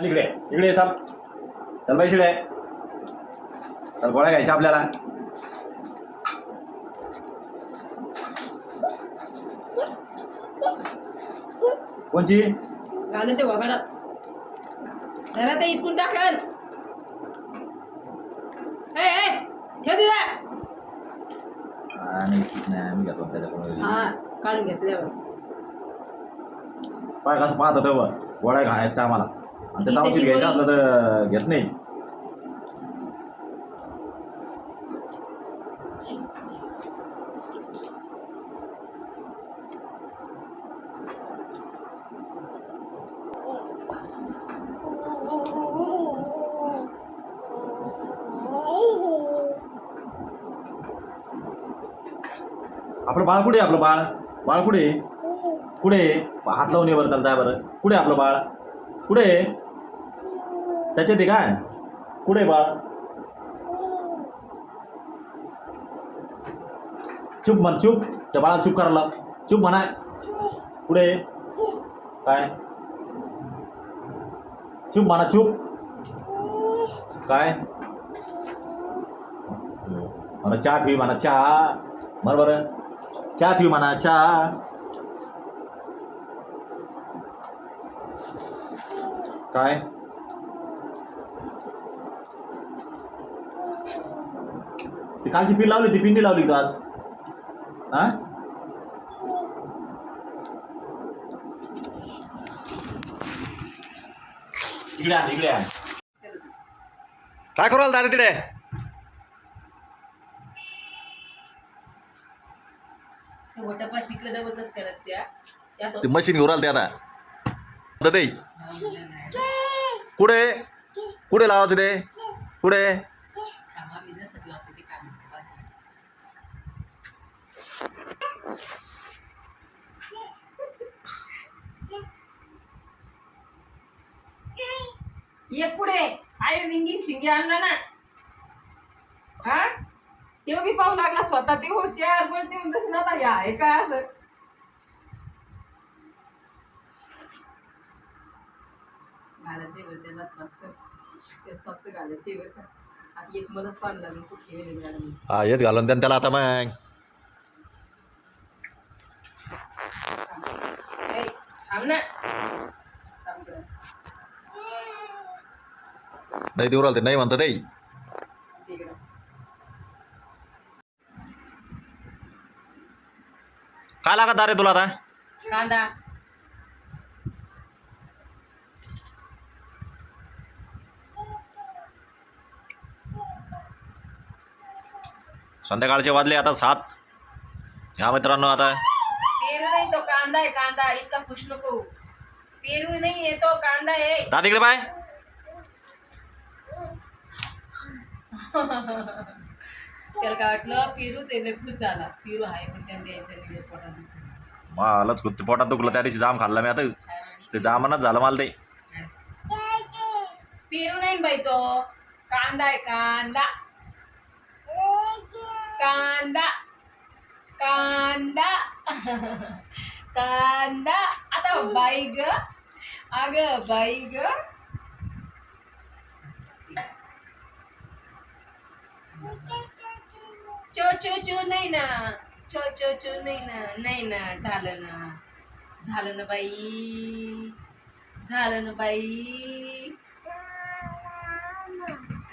इकडे इकडे ये, चल बाई शिडे चल गोळ्या घ्यायच्या आपल्याला. कोणची? घालून ते वगळात जरा ते इथून टाकल. ए ए ठेव दिला नाही ठीक नाही आम्ही घेतो त्याच्याकडून हा काढून घेतल्यावर पाय कसं पाहत होतं गोळ्या घालायचं आम्हाला. आणि त्याची घ्यायचं गोळी. असलं तर घेत नाही आपलं बाळ कुठे आपलं बाळ बाळ कुठे? कुठे? हात लावून ये बरं त्याला जाय बरं कुठे आपलं बाळ कुठे? आहे? त्याच्यात आहे काय? कुठे बाळ? चुप म्हण चुप. त्या बाळाला चुप करायला चुप म्हणा कुठे? काय? चुप म्हणा चुप. काय? म्हणा चहा ठेवी म्हणा चहा. म्हण बरं. चहा ठेवी म्हणा चहा. काय? ती कालची पिन लावली ती पिंडी लावली का आज. हा? इकडे आण इकडे आण. काय करू दादा तिकडे? गोटपा शिकलं दबतच करत त्या. ते मशीन घेऊन आलं ते आता आता कुठे कुठे लावायचं ते कुठे एक पुढे. आय रिंगिंग शिंगे आणला ना. हा? तेव्हा मी पाहू लागला स्वतः ते होते पण ते म्हणत ना आता हे काय असं? घालायचे होते त्याला सॉक्स सॉक्स घालायचे होते आता एक मलाच पाणी लागून खूप मॅडम हा हेच घालून द्या ना त्याला आता मग. ए, थांब ना. थांब इकडं. नाही देऊ राहिलं ते नाही म्हणतं नाही. काय लागत रे तुला आता? कांदा. संध्याकाळचे वाजले आता सात. ह्या मित्रांनो आता पेरू नाही तो कांदा आहे कांदा इतका खुश नको. पेरू नाही आहे तो कांदा आहे. दादा इकडे बाय त्याला काय वाटलं? पेरू ते खुश झाला. पेरू आहे पण त्याने द्यायचं नाही पोटात दुखतं. मलाच कुत्ते पोटात दुखलं. त्या दिवशी जाम खाल्ला मी आता. छान आणि ते जामनच झालं मला ते. पेरू नाही बाई तो. कांदा आहे कांदा. कांदा. आता बाई ग. अग बाई ग. चो चो चो नाही ना. चो चो चो नाही ना. नाही ना. झालं ना. झालं ना बाई. झालं ना बाई.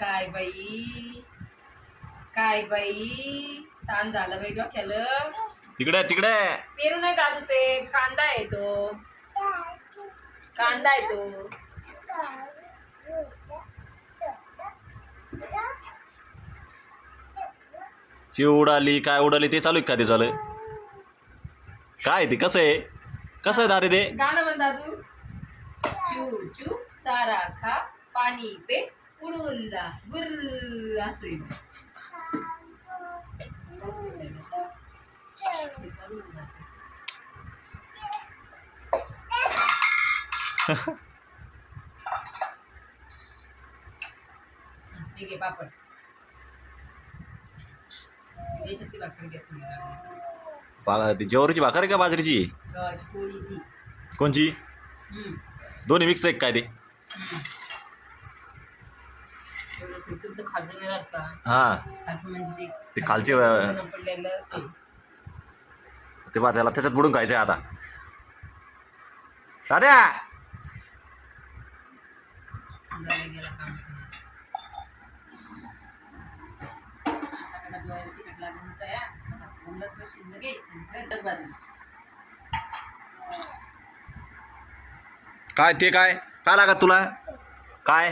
काय बाई? काय बाई? ताण झालं बाई डोक्याला. तिकडे तिकडे. पेरू नाही काढू ते? कांदा आहे तो. कांदा आहे तो. चिव उडाली काय उडाली ते चालू आहे का ते चालू काय ते कसं आहे? कसं आहे दादा ते? गाणं म्हण दादू. चू चू चारा खा पाणी पे उडून जा. गुर असे ठीक आहे पापड. याच्यातली भाकर घ्या ती ज्वारीची भाकर आहे का बाजरीची? गव्हाची पोळी ती. कोणची? हम्म. दोन्ही मिक्स आहे का काय ते हम्म. एवढं असेल तुमचं खालचं नाही राहत का? हां. खालचं म्हणजे ते ते खालचे, अं, पडलेलं ते. ते बा त्याला त्याच्यात बुडून खायचं आता. दाद्या काय ते काय? काय लागत तुला? काय?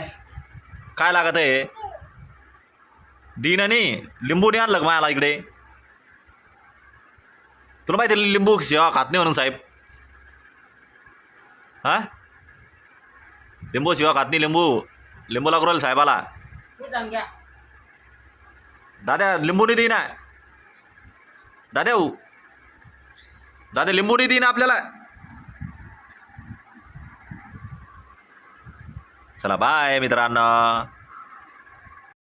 काय लागत आहे? दिन आणि लिंबू नाही आणलं माझ्याला इकडे? तुला माहिती लिंबू शिवा खात नाही म्हणून साहेब. हा? लिंबू शिवा खात नाही लिंबू. लिंबू लागू राहील साहेबाला. हे जाऊन घ्या. दादा लिंबू नाही देईना. दादा हो. दादा लिंबू नाही देईना आपल्याला. चला बाय मित्रांनो.